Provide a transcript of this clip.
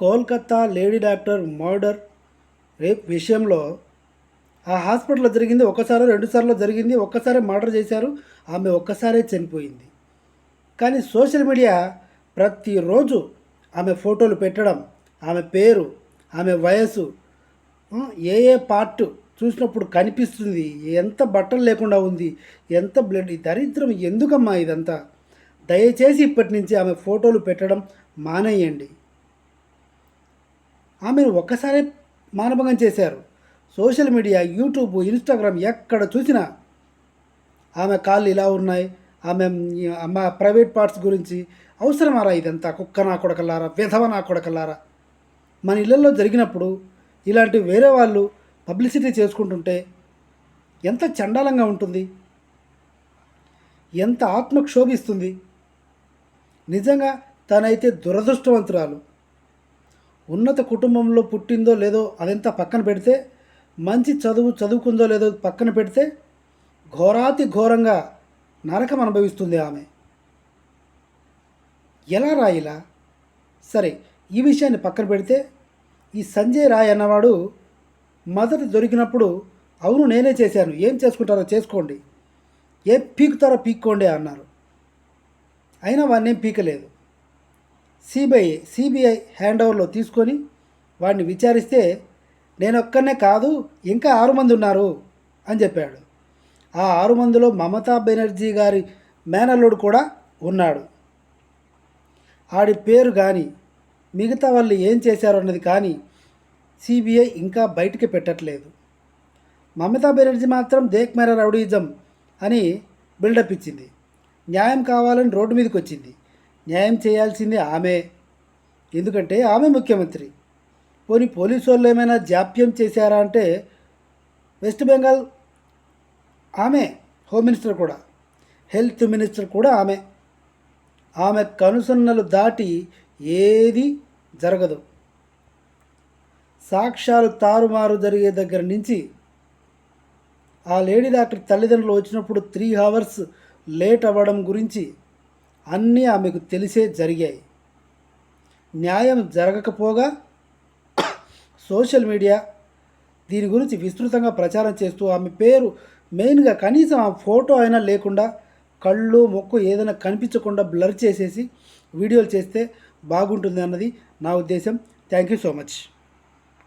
Kolkata lady doctor murder rape విషయంలో ఆ హాస్పిటల్లో జరిగింది ఒకసారి రెండుసార్లు జరిగింది ఒక్కసారి మర్డర్ చేశారు ఆమె ఒక్కసారే చనిపోయింది. కానీ సోషల్ మీడియా ప్రతిరోజు ఆమె ఫోటోలు పెట్టడం ఆమె పేరు ఆమె వయసు ఏ ఏ పార్ట్ చూసినప్పుడు కనిపిస్తుంది ఎంత బట్టలు లేకుండా ఉంది ఎంత బ్లడ్ దరిద్రం ఎందుకమ్మా ఇదంతా? దయచేసి ఇప్పటి నుంచి ఆమె ఫోటోలు పెట్టడం మానేయండి. ఆమెను ఒక్కసారి మానభంగం చేశారు. సోషల్ మీడియా యూట్యూబ్ ఇన్స్టాగ్రామ్ ఎక్కడ చూసినా ఆమె కాళ్ళు ఇలా ఉన్నాయి. ఆమె మా ప్రైవేట్ పార్ట్స్ గురించి అవసరమారా ఇదంతా? కుక్క నా కొడకల్లారా విధవ నా కొడకల్లారా మన ఇళ్ళల్లో జరిగినప్పుడు ఇలాంటి వేరే వాళ్ళు పబ్లిసిటీ చేసుకుంటుంటే ఎంత చండాలంగా ఉంటుంది? ఎంత ఆత్మక్షోభిస్తుంది? నిజంగా తనైతే దురదృష్టవంతురాలు. ఉన్నత కుటుంబంలో పుట్టిందో లేదో అదంతా పక్కన పెడితే మంచి చదువు చదువుకుందో లేదో పక్కన పెడితే ఘోరాతి ఘోరంగా నరకం అనుభవిస్తుంది ఆమె. ఎలా రాయిలా సరే ఈ విషయాన్ని పక్కన పెడితే ఈ సంజయ్ రాయ్ అన్నవాడు మొదట దొరికినప్పుడు అవును నేనే చేశాను ఏం చేసుకుంటారో చేసుకోండి. ఏం పీకుతారో పీక్కోండి అన్నారు. అయినా వాడిని ఏం పీకలేదు. సిబిఐ సిబిఐ హ్యాండ్ ఓవర్లో తీసుకొని వాడిని విచారిస్తే నేను ఒక్కనే కాదు ఇంకా ఆరు మంది ఉన్నారు అని చెప్పాడు. ఆ ఆరు మందిలో మమతా బెనర్జీ గారి మేనల్లుడు కూడా ఉన్నాడు. ఆడి పేరు కానీ మిగతా వాళ్ళు ఏం చేశారు అన్నది కానీ సిబిఐ ఇంకా బయటికి పెట్టట్లేదు. మమతా బెనర్జీ మాత్రం దేక్ మేర రౌడీజం అని బిల్డప్ ఇచ్చింది. న్యాయం కావాలని రోడ్డు మీదకి వచ్చింది న్యాయం చేయాల్సింది ఆమె. ఎందుకంటే ఆమె ముఖ్యమంత్రి. పోనీ పోలీసు వాళ్ళు ఏమైనా జాప్యం చేశారా అంటే వెస్ట్ బెంగాల్ ఆమె హోమ్ మినిస్టర్ కూడా. హెల్త్ మినిస్టర్ కూడా ఆమె. ఆమె కనుసన్నలు దాటి ఏది జరగదు. సాక్ష్యాలు తారుమారు జరిగే దగ్గర నుంచి ఆ లేడీ డాక్టర్ తల్లిదండ్రులు వచ్చినప్పుడు త్రీ అవర్స్ లేట్ అవ్వడం గురించి అన్నీ ఆమెకు తెలిసే జరిగాయి. న్యాయం జరగకపోగా సోషల్ మీడియా దీని గురించి విస్తృతంగా ప్రచారం చేస్తూ ఆమె పేరు మెయిన్గా కనీసం ఆ ఫోటో అయినా లేకుండా కళ్ళు మొక్కు ఏదైనా కనిపించకుండా బ్లర్ చేసేసి వీడియోలు చేస్తే బాగుంటుంది అన్నది నా ఉద్దేశం. Thank you so much.